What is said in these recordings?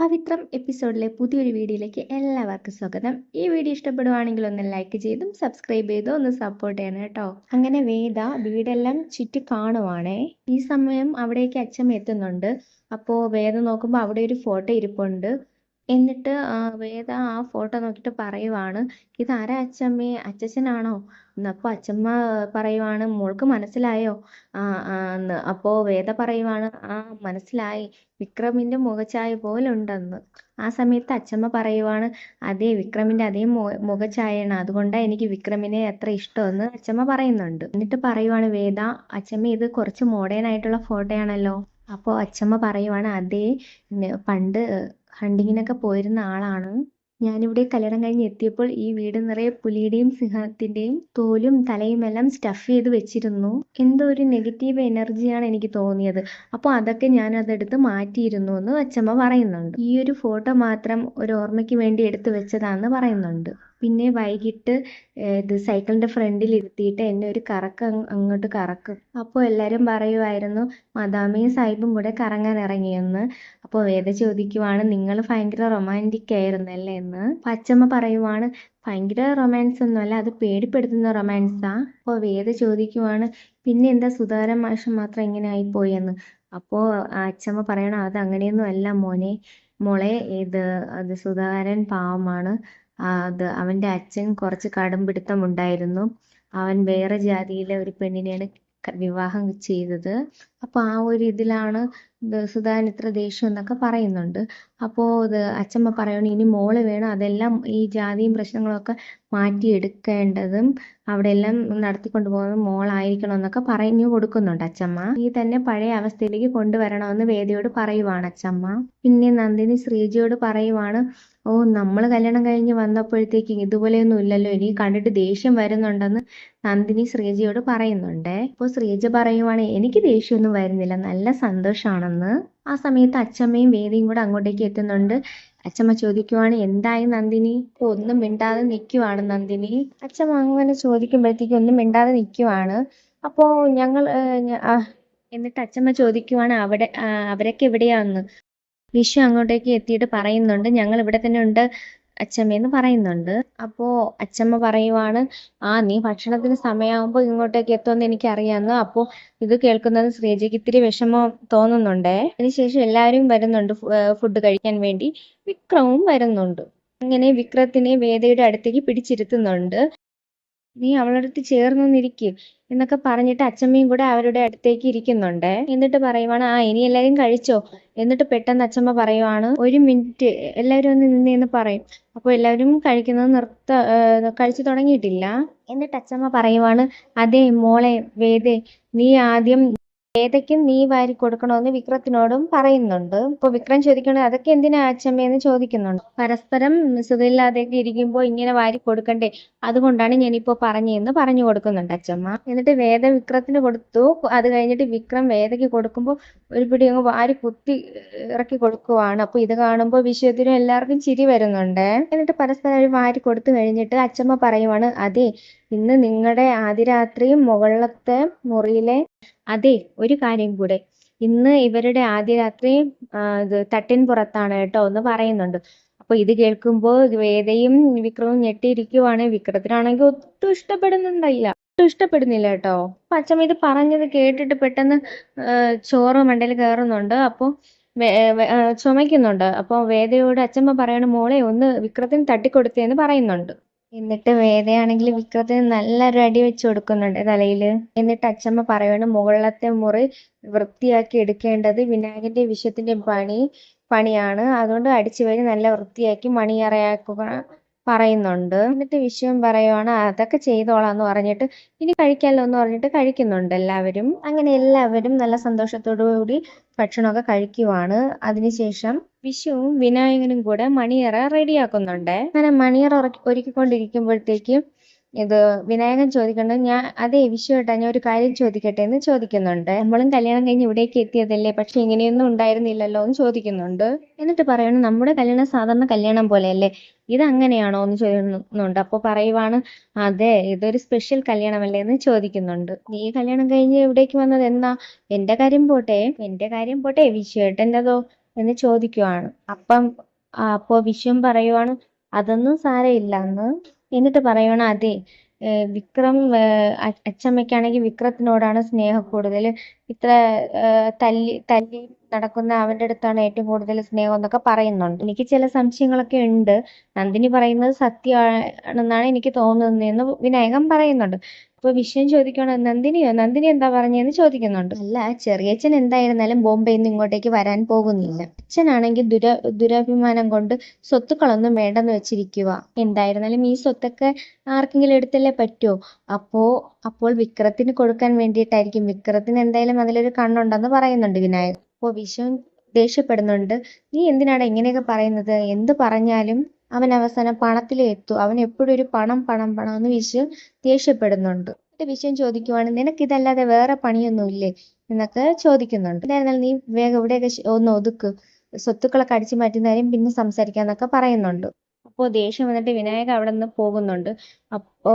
പവിത്രം എപ്പിസോഡിലെ പുതിയൊരു വീഡിയോയിലേക്ക് എല്ലാവർക്കും സ്വാഗതം. ഈ വീഡിയോ ഇഷ്ടപ്പെടുവാണെങ്കിൽ ഒന്ന് ലൈക്ക് ചെയ്തും സബ്സ്ക്രൈബ് ചെയ്തും ഒന്ന് സപ്പോർട്ട് ചെയ്യണം കേട്ടോ. അങ്ങനെ വേദ വീടെല്ലാം ചുറ്റി കാണുവാണേ. ഈ സമയം അവിടേക്ക് അച്ഛൻ എത്തുന്നുണ്ട്. അപ്പോ വേദ നോക്കുമ്പോൾ അവിടെ ഒരു ഫോട്ടോ ഇരിപ്പുണ്ട്. എന്നിട്ട് വേദ ആ ഫോട്ടോ നോക്കിയിട്ട് പറയുവാണ് ഇത് ഇതാരാ അച്ഛമ്മേ അച്ഛച്ചനാണോ അപ്പോൾ അച്ചമ്മ പറയുവാണ് മോൾക്ക് മനസ്സിലായോ? ആ എന്ന് അപ്പോൾ വേദ പറയുവാണ് ആ മനസ്സിലായി. വിക്രമിന്റെ മുഖഛായ പോലെ ഉണ്ടെന്ന് ആ സമയത്ത് അച്ചമ്മ പറയുവാണ് അതേ വിക്രമിന്റെ അതേ മു- മുഖഛായയാണ് അതുകൊണ്ടാണ് എനിക്ക് വിക്രമിനെ അത്ര ഇഷ്ടമെന്ന് അച്ചമ്മ പറയുന്നുണ്ട്. എന്നിട്ട് പറയുവാണ് വേദ അച്ഛമ്മ ഇത് കുറച്ച് മോഡേൺ ആയിട്ടുള്ള ഫോട്ടോയാണല്ലോ അപ്പോൾ അച്ചമ്മ പറയുവാണ് അതേ പണ്ട് ഹണ്ടിങ്ങിനൊക്കെ പോയിരുന്ന ആളാണ്. ഞാനിവിടെ കല്യാണം കഴിഞ്ഞ് എത്തിയപ്പോൾ ഈ വീട് നിറയെ പുലിയുടെയും സിംഹത്തിന്റെയും തോലും തലയും എല്ലാം സ്റ്റഫ് ചെയ്ത് വെച്ചിരുന്നു. എന്തോ ഒരു നെഗറ്റീവ് എനർജിയാണ് എനിക്ക് തോന്നിയത്. അപ്പോൾ അതൊക്കെ ഞാൻ അതെടുത്ത് മാറ്റിയിരുന്നു എന്ന് അച്ചമ്മ പറയുന്നുണ്ട്. ഈ ഒരു ഫോട്ടോ മാത്രം ഒരു ഓർമ്മയ്ക്ക് വേണ്ടി എടുത്തു വെച്ചതാന്ന് പറയുന്നുണ്ട്. പിന്നെ വൈകിട്ട് ഇത് സൈക്കിളിന്റെ ഫ്രണ്ടിൽ ഇരുത്തിയിട്ട് എന്നെ ഒരു കറക്കം അങ്ങോട്ട് കറക്കും. അപ്പോൾ എല്ലാവരും പറയുമായിരുന്നു മദാമയും സാഹിബും കൂടെ കറങ്ങാൻ ഇറങ്ങിയെന്ന്. അപ്പോൾ വേദ ചോദിക്കുവാണ് നിങ്ങൾ ഭയങ്കര റൊമാന്റിക് ആയിരുന്നല്ലേ എന്ന്? പച്ചമ്മ പറയുവാണ് ഭയങ്കര റൊമാൻസ് ഒന്നുമല്ല അത് പേടിപ്പെടുത്തുന്ന റൊമാൻസാ അപ്പോൾ വേദ ചോദിക്കുവാണ് പിന്നെ എന്താ സുധാകരൻ മാഷം മാത്രം ഇങ്ങനെ ആയിപ്പോയെന്ന് അപ്പോൾ അച്ഛമ്മ പറയണം അത് അങ്ങനെയൊന്നും അല്ല മോനെ. മോളെ ഇത് അത് സുധാകരൻ പാവമാണ്. അത് അവന്റെ അച്ഛൻ കുറച്ച് കടുംപിടുത്തം ഉണ്ടായിരുന്നു അവൻ വേറെ ജാതിയിലെ ഒരു പെണ്ണിനെയാണ് വിവാഹം ചെയ്തത്. അപ്പോൾ ആ ഒരു ഇതിലാണ് ഇത് സുധാകരൻ ഇത്ര ദേഷ്യം എന്നൊക്കെ പറയുന്നുണ്ട്. അപ്പോ ഇത് അച്ഛമ്മ പറയണം ഇനി മോൾ വേണം അതെല്ലാം ഈ ജാതിയും പ്രശ്നങ്ങളൊക്കെ മാറ്റിയെടുക്കേണ്ടതും അവിടെ എല്ലാം നടത്തിക്കൊണ്ടു പോകുന്നത് മോളായിരിക്കണം എന്നൊക്കെ പറഞ്ഞു കൊടുക്കുന്നുണ്ട് അച്ഛമ്മ. ഈ തന്നെ പഴയ അവസ്ഥയിലേക്ക് കൊണ്ടുവരണമെന്ന് വേദിയോട് പറയുവാണ് അച്ഛമ്മ. പിന്നെ നന്ദിനി ശ്രീജിയോട് പറയുവാണ് ഓ നമ്മൾ കല്യാണം കഴിഞ്ഞ് വന്നപ്പോഴത്തേക്ക് ഇതുപോലെയൊന്നും ഇല്ലല്ലോ ഇനി കണ്ടിട്ട് ദേഷ്യം വരുന്നുണ്ടെന്ന് നന്ദിനി ശ്രീജിയോട് പറയുന്നുണ്ട്. അപ്പോൾ ശ്രീജ പറയുവാണ് എനിക്ക് ദേഷ്യമൊന്നും വരുന്നില്ല നല്ല സന്തോഷാണെന്ന് ആ സമയത്ത് അച്ഛമ്മയും വേദിയും കൂടെ അങ്ങോട്ടേക്ക് എത്തുന്നുണ്ട്. അച്ഛമ്മ ചോദിക്കുവാണ് എന്തായി നന്ദിനി? ഒന്നും മിണ്ടാതെ നിൽക്കുവാണ് നന്ദിനി. അച്ഛമ്മ അങ്ങനെ ചോദിക്കുമ്പോഴത്തേക്കും ഒന്നും മിണ്ടാതെ നിൽക്കുവാണ് അപ്പോ ഞങ്ങൾ എന്നിട്ട് അച്ഛമ്മ ചോദിക്കുവാണ് അവിടെ അവരൊക്കെ എവിടെയാന്ന്? വിഷു അങ്ങോട്ടേക്ക് എത്തിയിട്ട് പറയുന്നുണ്ട് ഞങ്ങൾ ഇവിടെ തന്നെ ഉണ്ട്. അച്ഛമ്മയെന്ന് പറയുന്നുണ്ട്. അപ്പോ അച്ഛമ്മ പറയുവാണ് ആ നീ ഭക്ഷണത്തിന് സമയമാകുമ്പോൾ ഇങ്ങോട്ടേക്ക് എത്തുമെന്ന് എനിക്കറിയാമെന്ന് അപ്പോ ഇത് കേൾക്കുന്നത് ശ്രീജയ്ക്ക് ഇത്തിരി വിഷമം തോന്നുന്നുണ്ടേ. അതിനുശേഷം എല്ലാവരും വരുന്നുണ്ട് ഫുഡ് കഴിക്കാൻ വേണ്ടി. വിക്രവും വരുന്നുണ്ട്. അങ്ങനെ വിക്രത്തിനെ വേദയുടെ അടുത്തേക്ക് പിടിച്ചിരുത്തുന്നുണ്ട്. നീ അവളുടെ അടുത്ത് ചേർന്ന് നിന്നിരിക്കും എന്നൊക്കെ പറഞ്ഞിട്ട് അച്ഛമ്മയും കൂടെ അവരുടെ അടുത്തേക്ക് ഇരിക്കുന്നുണ്ട്. എന്നിട്ട് പറയുവാണ് ആ ഇനി എല്ലാവരും കഴിച്ചോ? എന്നിട്ട് പെട്ടെന്ന് അച്ഛമ്മ പറയുവാണ് ഒരു മിനിറ്റ് എല്ലാവരും ഒന്ന് നിന്നേന്ന് പറയും. അപ്പോൾ എല്ലാവരും കഴിക്കുന്നത് നിർത്ത കഴിച്ചു തുടങ്ങിയിട്ടില്ല. എന്നിട്ട് അച്ഛമ്മ പറയുവാണ് അതെ മോളെ വേദേ നീ ആദ്യം വേദയ്ക്കും നീ വാരി കൊടുക്കണമെന്ന് വിക്രത്തിനോടും പറയുന്നുണ്ട്. ഇപ്പൊ വിക്രം ചോദിക്കണത് അതൊക്കെ എന്തിനാ അച്ഛമ്മയെന്ന് ചോദിക്കുന്നുണ്ട്. പരസ്പരം സുഖമില്ലാതെയൊക്കെ ഇരിക്കുമ്പോൾ ഇങ്ങനെ വാരി കൊടുക്കണ്ടേ? അതുകൊണ്ടാണ് ഞാനിപ്പോ പറഞ്ഞതെന്ന് പറഞ്ഞു കൊടുക്കുന്നുണ്ട് അച്ഛമ്മ. എന്നിട്ട് വേദ വിക്രത്തിന് കൊടുത്തു. അത് കഴിഞ്ഞിട്ട് വിക്രം വേദയ്ക്ക് കൊടുക്കുമ്പോൾ ഒരു പിടി അങ്ങ് വാരി കുത്തി ഇറക്കി കൊടുക്കുവാണ്. അപ്പൊ ഇത് കാണുമ്പോൾ വിശ്വത്തിനും എല്ലാവർക്കും ചിരി വരുന്നുണ്ട്. എന്നിട്ട് പരസ്പരം ഒരു വാരി കൊടുത്തു കഴിഞ്ഞിട്ട് അച്ഛമ്മ പറയുവാണ് അതെ ഇന്ന് നിങ്ങളുടെ ആദ്യരാത്രിയും മുകളിലത്തെ മുറിയിലെ അതെ ഒരു കാര്യം കൂടെ. ഇന്ന് ഇവരുടെ ആദ്യ രാത്രി തട്ടിൻ പുറത്താണ് കേട്ടോ എന്ന് പറയുന്നുണ്ട്. അപ്പൊ ഇത് കേൾക്കുമ്പോൾ വേദയും വിക്രവും ഞെട്ടിയിരിക്കുവാണ്. വിക്രത്തിനാണെങ്കിൽ ഒട്ടും ഇഷ്ടപ്പെടുന്നുണ്ടല്ല ഒട്ടും ഇഷ്ടപ്പെടുന്നില്ല കേട്ടോ. അച്ഛമ്മ ഇത് പറഞ്ഞത് കേട്ടിട്ട് പെട്ടെന്ന് ചോറ് മണ്ടയിൽ കയറുന്നുണ്ട് അപ്പൊ വേ- വേ- ചുമയ്ക്കുന്നുണ്ട്. അപ്പൊ വേദയോട് അച്ഛമ്മ പറയണ മോളെ ഒന്ന് വിക്രത്തിന് തട്ടിക്കൊടുത്തേന്ന് പറയുന്നുണ്ട്. എന്നിട്ട് വേദയാണെങ്കിൽ വിക്രത്തിന് നല്ലൊരു അടി വെച്ച് കൊടുക്കുന്നുണ്ട് തലയിൽ എന്നിട്ട് അച്ഛമ്മ പറയണ മുകളിലത്തെ മുറി വൃത്തിയാക്കി എടുക്കേണ്ടത് വിനായകന്റെ വിശ്വത്തിന്റെ പണി പണിയാണ്. അതുകൊണ്ട് അടിച്ചു വരി നല്ല വൃത്തിയാക്കി മണിയറയാക്കുക. പറയുന്നുണ്ട്. എന്നിട്ട് വിഷയം പറയുവാണ് അതൊക്കെ ചെയ്തോളാന്ന് പറഞ്ഞിട്ട് ഇനി കഴിക്കാമല്ലോ എന്ന് പറഞ്ഞിട്ട് കഴിക്കുന്നുണ്ട് എല്ലാവരും. അങ്ങനെ എല്ലാവരും നല്ല സന്തോഷത്തോടു കൂടി ഭക്ഷണമൊക്കെ കഴിക്കുവാണ്. അതിനുശേഷം വിഷുവും വിനായകനും കൂടെ മണിയറ റെഡിയാക്കുന്നുണ്ട്. അങ്ങനെ മണിയറ ഒരുക്കിക്കൊണ്ടിരിക്കുമ്പോഴത്തേക്കും ഇത് വിനായകൻ ചോദിക്കുന്നുണ്ട് ഞാൻ അതേ വിഷു ഏട്ടാ ഞാൻ ഒരു കാര്യം ചോദിക്കട്ടെ എന്ന് ചോദിക്കുന്നുണ്ട്. നമ്മളും കല്യാണം കഴിഞ്ഞ് ഇവിടേക്ക് എത്തിയതല്ലേ? പക്ഷെ ഇങ്ങനെയൊന്നും ഉണ്ടായിരുന്നില്ലല്ലോ എന്ന് ചോദിക്കുന്നുണ്ട്. എന്നിട്ട് പറയണം നമ്മുടെ കല്യാണം സാധാരണ കല്യാണം പോലെയല്ലേ? ഇത് അങ്ങനെയാണോ? എന്ന് ചോദിക്കുന്നുണ്ട്. അപ്പൊ പറയുവാണ് അതെ ഇതൊരു സ്പെഷ്യൽ കല്യാണമല്ലേ? എന്ന് ചോദിക്കുന്നുണ്ട്. നീ കല്യാണം കഴിഞ്ഞ് ഇവിടേക്ക് വന്നത് എന്നാ എന്റെ കാര്യം പോട്ടെ എന്റെ കാര്യം പോട്ടെ വിശ്വേട്ടന്റെതോ എന്ന് ചോദിക്കുവാണ്. അപ്പം അപ്പോൾ അപ്പോ വിശ്വം പറയുവാണ് അതൊന്നും സാരമില്ലാന്ന് എന്നിട്ട് പറയണം അതെ വിക്രം അച്ചമ്മയ്ക്കാണെങ്കിൽ വിക്രത്തിനോടാണ് സ്നേഹം കൂടുതൽ. ഇത്ര തല്ലി തല്ലി നടക്കുന്ന അവന്റെ അടുത്താണ് ഏറ്റവും കൂടുതൽ സ്നേഹം എന്നൊക്കെ പറയുന്നുണ്ട്. എനിക്ക് ചില സംശയങ്ങളൊക്കെ ഉണ്ട്. നന്ദിനി പറയുന്നത് സത്യമാണെന്നാണ് എനിക്ക് തോന്നുന്നതെന്ന് വിനായകൻ പറയുന്നുണ്ട്. അപ്പൊ വിഷയം ചോദിക്കണോ നന്ദിനിയോ? നന്ദിനി എന്താ പറഞ്ഞതെന്ന് ചോദിക്കുന്നുണ്ട്. അല്ല ചെറിയച്ഛൻ എന്തായിരുന്നാലും ബോംബെയിൽ നിന്ന് ഇങ്ങോട്ടേക്ക് വരാൻ പോകുന്നില്ല. അച്ഛനാണെങ്കിൽ ദുര ദുരാഭിമാനം കൊണ്ട് സ്വത്തുക്കളൊന്നും വേണ്ടെന്ന് വെച്ചിരിക്കുക എന്തായിരുന്നാലും ഈ സ്വത്തൊക്കെ ആർക്കെങ്കിലും എടുത്തല്ലേ പറ്റുമോ അപ്പോ അപ്പോൾ വിക്രത്തിന് കൊടുക്കാൻ വേണ്ടിയിട്ടായിരിക്കും. വിക്രത്തിന് എന്തായാലും അതിലൊരു കണ്ണുണ്ടെന്ന് പറയുന്നുണ്ട് വിനായക് അപ്പോ വിശ്വൻ ദേഷ്യപ്പെടുന്നുണ്ട്. നീ എന്തിനാണ് ഇങ്ങനെയൊക്കെ പറയുന്നത്? എന്ത് പറഞ്ഞാലും അവൻ അവസാനം പണത്തിലേ എത്തു. അവൻ എപ്പോഴും ഒരു പണം പണം പണം എന്ന് വിഷു ദേഷ്യപ്പെടുന്നുണ്ട്. എന്നിട്ട് വിഷയം ചോദിക്കുവാണ് നിനക്ക് ഇതല്ലാതെ വേറെ പണിയൊന്നുമില്ലേ? എന്നൊക്കെ ചോദിക്കുന്നുണ്ട്. എന്തായിരുന്നാലും നീ വേഗം ഇവിടെയൊക്കെ ഒന്ന് ഒതുക്ക്. സ്വത്തുക്കളൊക്കെ അടിച്ചു മാറ്റുന്ന കാര്യം പിന്നെ സംസാരിക്കാന്നൊക്കെ പറയുന്നുണ്ട്. അപ്പോ ദേഷ്യം വന്നിട്ട് വിനായക അവിടെ നിന്ന് പോകുന്നുണ്ട്. അപ്പോ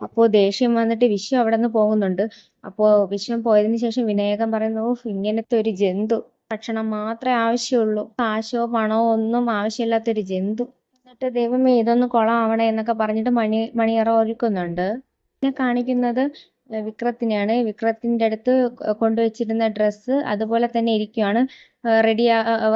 അപ്പോ ദേഷ്യം വന്നിട്ട് വിശ്വം അവിടെ നിന്ന് പോകുന്നുണ്ട്. അപ്പോ വിശ്വം പോയതിനു ശേഷം വിനായകൻ പറയുന്നു ഇങ്ങനത്തെ ഒരു ജന്തു. ഭക്ഷണം മാത്രമേ ആവശ്യമുള്ളൂ. കാശോ പണമോ ഒന്നും ആവശ്യമില്ലാത്തൊരു ജന്തു. എന്നിട്ട് ദൈവമേ ഇതൊന്ന് കൊളാവണേ എന്നൊക്കെ പറഞ്ഞിട്ട് മണി മണിയറ ഒരുക്കുന്നുണ്ട്. പിന്നെ കാണിക്കുന്നത് വിക്രത്തിനെയാണ്. വിക്രത്തിന്റെ അടുത്ത് കൊണ്ടുവച്ചിരുന്ന ഡ്രസ്സ് അതുപോലെ തന്നെ ഇരിക്കുവാണ്. റെഡി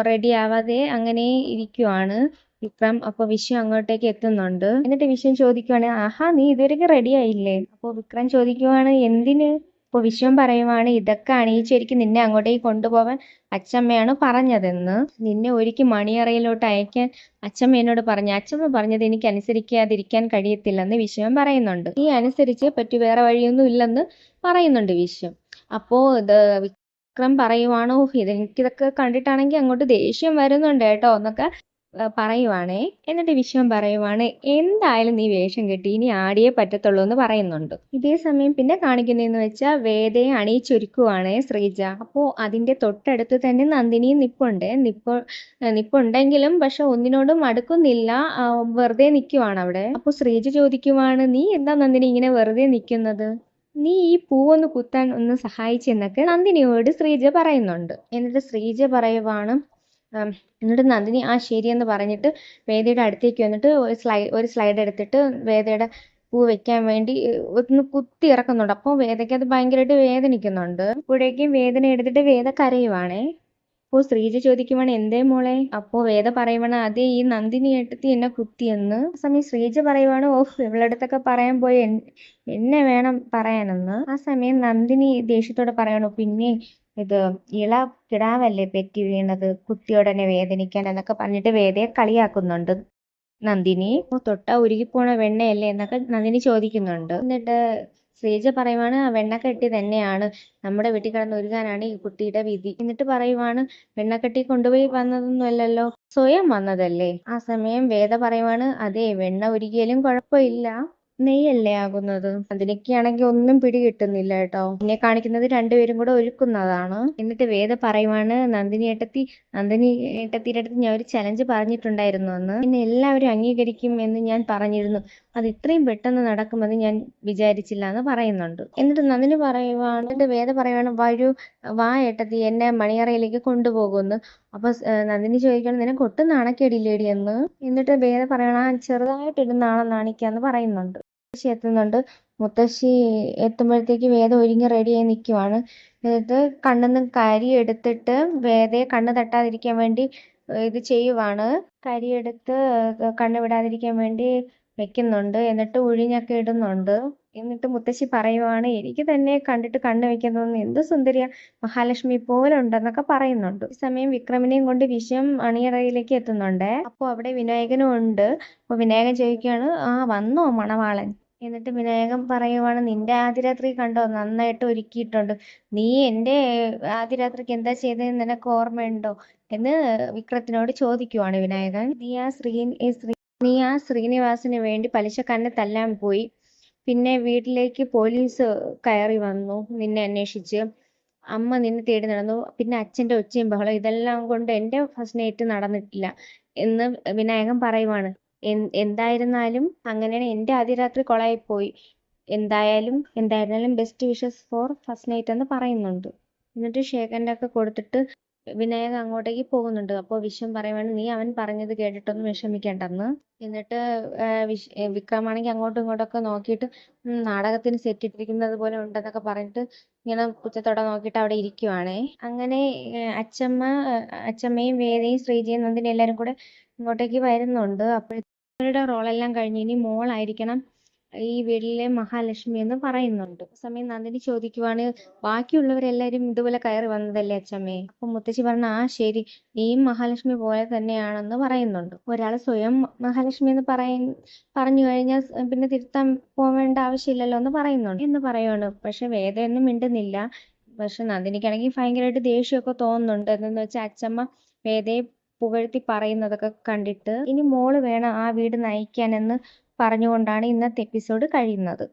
റെഡി ആവാതെ അങ്ങനെ ഇരിക്കുവാണ് വിക്രം. അപ്പൊ വിശ്വം അങ്ങോട്ടേക്ക് എത്തുന്നുണ്ട്. എന്നിട്ട് വിശ്വം ചോദിക്കുവാണ് ആഹാ നീ ഇതുവരെയൊക്കെ റെഡി ആയില്ലേ? അപ്പൊ വിക്രം ചോദിക്കുവാണ് എന്തിന്? അപ്പൊ വിശ്വം പറയുവാണ് ഇതൊക്കെ അണിയിച്ചൊരുക്കി നിന്നെ അങ്ങോട്ടേക്ക് കൊണ്ടുപോകാൻ അച്ചമ്മയാണ് പറഞ്ഞതെന്ന്. നിന്നെ ഒരുക്കി മണിയറയിലോട്ട് അയക്കാൻ അച്ചമ്മ എന്നോട് പറഞ്ഞു. അച്ചമ്മ പറഞ്ഞത് എനിക്ക് അനുസരിക്കാതിരിക്കാൻ കഴിയത്തില്ലെന്ന് വിശ്വം പറയുന്നുണ്ട്. ഈ അനുസരിച്ച് പറ്റി വേറെ വഴിയൊന്നും ഇല്ലെന്ന് പറയുന്നുണ്ട് വിശ്വം. അപ്പോ ഇത് വിക്രം പറയുവാണോ? ഓ ഇത് എനിക്കിതൊക്കെ കണ്ടിട്ടാണെങ്കിൽ അങ്ങോട്ട് ദേഷ്യം വരുന്നുണ്ട് കേട്ടോ. എന്നൊക്കെ പറയുവാണേ. എന്നിട്ട് വിശ്വം പറയുവാണ് എന്തായാലും നീ വേഷം കെട്ടി ഇനി ആടിയേ പറ്റത്തുള്ളൂ എന്ന് പറയുന്നുണ്ട്. ഇതേ സമയം പിന്നെ കാണിക്കുന്നതെന്ന് വെച്ചാൽ വേദയെ അണിയിച്ചൊരുക്കുവാണ് ശ്രീജ. അപ്പോ അതിന്റെ തൊട്ടടുത്ത് തന്നെ നന്ദിനിയും നിപ്പുണ്ട്. നിപ്പ് നിപ്പുണ്ടെങ്കിലും പക്ഷെ ഒന്നിനോടും അടുക്കുന്നില്ല. വെറുതെ നിൽക്കുവാണ് അവിടെ അപ്പൊ ശ്രീജ ചോദിക്കുവാണ് നീ എന്താ നന്ദിനി ഇങ്ങനെ വെറുതെ നിൽക്കുന്നത് നീ ഈ പൂവൊന്ന് കുത്താൻ ഒന്ന് സഹായിച്ചെന്നൊക്കെ നന്ദിനിയോട് ശ്രീജ പറയുന്നുണ്ട്. എന്നിട്ട് ശ്രീജ പറയുവാണ് എന്നിട്ട് നന്ദിനി ആ ശരിയെന്ന് പറഞ്ഞിട്ട് വേദയുടെ അടുത്തേക്ക് വന്നിട്ട് ഒരു സ്ലൈ ഒരു സ്ലൈഡ് എടുത്തിട്ട് വേദയുടെ പൂ വെക്കാൻ വേണ്ടി ഒന്ന് കുത്തി ഇറക്കുന്നുണ്ട്. അപ്പോൾ വേദയ്ക്ക് അത് ഭയങ്കരമായിട്ട് വേദനിക്കുന്നുണ്ട്. അപ്പോഴേക്കും വേദന എടുത്തിട്ട് വേദ കരയുവാണേ. അപ്പോൾ ശ്രീജ ചോദിക്കുവാണ് എന്തേ മോളെ? അപ്പോ വേദ പറയുവാണ് അതേ ഈ നന്ദിനി എടുത്ത് എന്നെ കുത്തിയെന്ന്. സമയം ശ്രീജ പറയുവാണ് ഓ ഇവളടുത്തൊക്കെ പറയാൻ പോയി എന്നെ വേണം പറയാനെന്ന്. ആ സമയം നന്ദിനി ദേഷ്യത്തോടെ പറയണു പിന്നെ ഇത് ഇള കിടാവല്ലേ പെറ്റി വീണത്? കുത്തിയോടനെ വേദനിക്കാൻ എന്നൊക്കെ പറഞ്ഞിട്ട് വേദയെ കളിയാക്കുന്നുണ്ട്. നന്ദിനി തൊട്ട ഉരുകിപ്പോണ വെണ്ണയല്ലേ? എന്നൊക്കെ നന്ദിനി ചോദിക്കുന്നുണ്ട്. എന്നിട്ട് ശ്രീജ പറയുവാണ് ആ വെണ്ണക്കെട്ടി തന്നെയാണ്. നമ്മുടെ വീട്ടിൽ കിടന്ന് ഒരുങ്ങാനാണ് ഈ കുട്ടിയുടെ വിധി. എന്നിട്ട് പറയുവാണ് വെണ്ണക്കെട്ടി കൊണ്ടുപോയി വന്നതൊന്നുമല്ലല്ലോ. സ്വയം വന്നതല്ലേ? ആ സമയം വേദ പറയുവാണ് അതെ വെണ്ണ ഉരുകിയാലും കുഴപ്പമില്ല. നെയ്യല്ലേ ആകുന്നത്? അതിനൊക്കെയാണെങ്കിൽ ഒന്നും പിടി കിട്ടുന്നില്ല കേട്ടോ. എന്നെ കാണിക്കുന്നത് രണ്ടുപേരും കൂടെ ഒരുക്കുന്നതാണ്. എന്നിട്ട് വേദ പറയുവാണ് നന്ദിനി ഏട്ടത്തി നന്ദിനി ഏട്ടത്തിയുടെ അടുത്ത് ഞാൻ ഒരു ചലഞ്ച് പറഞ്ഞിട്ടുണ്ടായിരുന്നു എന്ന് എന്നെ എല്ലാവരും അംഗീകരിക്കും എന്ന് ഞാൻ പറഞ്ഞിരുന്നു. അത് ഇത്രയും പെട്ടെന്ന് നടക്കുമെന്ന് ഞാൻ വിചാരിച്ചില്ല എന്ന് പറയുന്നുണ്ട്. എന്നിട്ട് നന്ദിനി പറയുവാണ് എന്നിട്ട് വേദ പറയുവാണ് വരൂ വാ ഏട്ടത്തി എന്നെ മണിയറയിലേക്ക് കൊണ്ടുപോകുമെന്ന്. അപ്പൊ നന്ദിനി ചോദിക്കണം നിനക്ക് ഒട്ടും നാണക്കേടില്ലേടി എന്ന്. എന്നിട്ട് വേദ പറയണ ചെറുതായിട്ട് ചെറുതായിട്ടൊരു നാണം നാണിക്കാന്ന് പറയുന്നുണ്ട്. മുത്തശ്ശി എത്തുന്നുണ്ട്. മുത്തശ്ശി എത്തുമ്പോഴത്തേക്ക് വേദ ഒരുങ്ങി റെഡിയായി നിൽക്കുവാണ് എന്നിട്ട് കണ്ണിന്ന് കരി എടുത്തിട്ട് വേദയെ കണ്ണ് തട്ടാതിരിക്കാൻ വേണ്ടി ഇത് ചെയ്യുവാണ്. കരി എടുത്ത് കണ്ണ് വിടാതിരിക്കാൻ വേണ്ടി വെക്കുന്നുണ്ട്. എന്നിട്ട് ഉഴിഞ്ഞൊക്കെ ഇടുന്നുണ്ട്. എന്നിട്ട് മുത്തശ്ശി പറയുവാണ് എനിക്ക് തന്നെ കണ്ടിട്ട് കണ്ണ് വെക്കുന്നതെന്ന് എന്ത് സുന്ദരിയ മഹാലക്ഷ്മി പോലെ ഉണ്ടെന്നൊക്കെ പറയുന്നുണ്ട്. ഈ സമയം വിക്രമിനെയും കൊണ്ട് വിഷം അണിയറയിലേക്ക് എത്തുന്നുണ്ട്. അപ്പോൾ അവിടെ വിനായകനും ഉണ്ട്. അപ്പോൾ വിനായകൻ ചോദിക്കുകയാണ് ആ വന്നോ മണവാളൻ? എന്നിട്ട് വിനായകൻ പറയുവാണ് നിന്റെ ആദ്യരാത്രി കണ്ടോ? നന്നായിട്ട് ഒരുക്കിയിട്ടുണ്ട്. നീ എന്റെ ആദ്യരാത്രിക്ക് എന്താ ചെയ്തതെന്ന് നിനക്ക് ഓർമ്മയുണ്ടോ? എന്ന് വിക്രത്തിനോട് ചോദിക്കുവാണ് വിനായകൻ. നീ ആ ശ്രീ നീ ആ ശ്രീനിവാസിന് വേണ്ടി പലിശക്കാരനെ തല്ലാൻ പോയി. പിന്നെ വീട്ടിലേക്ക് പോലീസ് കയറി വന്നു നിന്നെ അന്വേഷിച്ച്. അമ്മ നിന്നെ തേടി നടന്നു. പിന്നെ അച്ഛന്റെ ഒച്ചയും ബഹളം ഇതെല്ലാം കൊണ്ട് എന്റെ ഫസ്റ്റ് നൈറ്റ് നടന്നിട്ടില്ല എന്ന് വിനായകൻ പറയുവാണ്. എന്തായിരുന്നാലും അങ്ങനെയാണ് എന്റെ ആദ്യ രാത്രി കൊളായി പോയി എന്തായാലും എന്തായിരുന്നാലും best wishes for first night എന്ന് പറയുന്നുണ്ട്. എന്നിട്ട് ഷേക്ക് ഒക്കെ കൊടുത്തിട്ട് വിനായകൻ അങ്ങോട്ടേക്ക് പോകുന്നുണ്ട്. അപ്പോൾ വിഷം പറയുവാണ് നീ അവൻ പറഞ്ഞത് കേട്ടിട്ടൊന്നും വിഷമിക്കേണ്ടെന്ന്. എന്നിട്ട് വിഷ വിക്രമാണെങ്കിൽ അങ്ങോട്ടും ഇങ്ങോട്ടൊക്കെ നോക്കിയിട്ട് നാടകത്തിന് സെറ്റ് ഇട്ടിരിക്കുന്നത് പോലെ ഉണ്ടെന്നൊക്കെ പറഞ്ഞിട്ട് ഇങ്ങനെ പുച്ചത്തോടെ നോക്കിയിട്ട് അവിടെ ഇരിക്കുവാണേ. അങ്ങനെ അച്ചമ്മ ഏർ അച്ചമ്മയും വേദയും ശ്രീജയും നന്ദിനി എല്ലാരും കൂടെ ഇങ്ങോട്ടേക്ക് വരുന്നുണ്ട്. അപ്പോഴത്തെ റോളെല്ലാം കഴിഞ്ഞ് ഇനി മോളായിരിക്കണം ഈ വീട്ടിലെ മഹാലക്ഷ്മി എന്ന് പറയുന്നുണ്ട്. സമയം നന്ദിനി ചോദിക്കുവാണ് ബാക്കിയുള്ളവരെല്ലാരും ഇതുപോലെ കയറി വന്നതല്ലേ അച്ഛമ്മേ? അപ്പൊ മുത്തശ്ശി പറഞ്ഞു ആ ശരി നീയും മഹാലക്ഷ്മി പോലെ തന്നെയാണെന്ന് പറയുന്നുണ്ട്. ഒരാൾ സ്വയം മഹാലക്ഷ്മി എന്ന് പറയ പറഞ്ഞു കഴിഞ്ഞാൽ പിന്നെ തിരുത്താൻ പോവേണ്ട ആവശ്യമില്ലല്ലോ എന്ന് പറയുന്നുണ്ട്. എന്ന് പറയുവാണ്. പക്ഷെ വേദയൊന്നും മിണ്ടുന്നില്ല. പക്ഷെ നന്ദിനിക്കാണെങ്കിൽ ഭയങ്കരമായിട്ട് ദേഷ്യമൊക്കെ തോന്നുന്നുണ്ട്. എന്തെന്ന് വെച്ചാൽ അച്ഛമ്മ വേദയെ പുകഴ്ത്തി പറയുന്നതൊക്കെ കണ്ടിട്ട് ഇനി മോൾ വേണം ആ വീട് നയിക്കാനെന്ന് പറഞ്ഞുകൊണ്ടാണ് ഇന്നത്തെ എപ്പിസോഡ് കഴിയുന്നത്.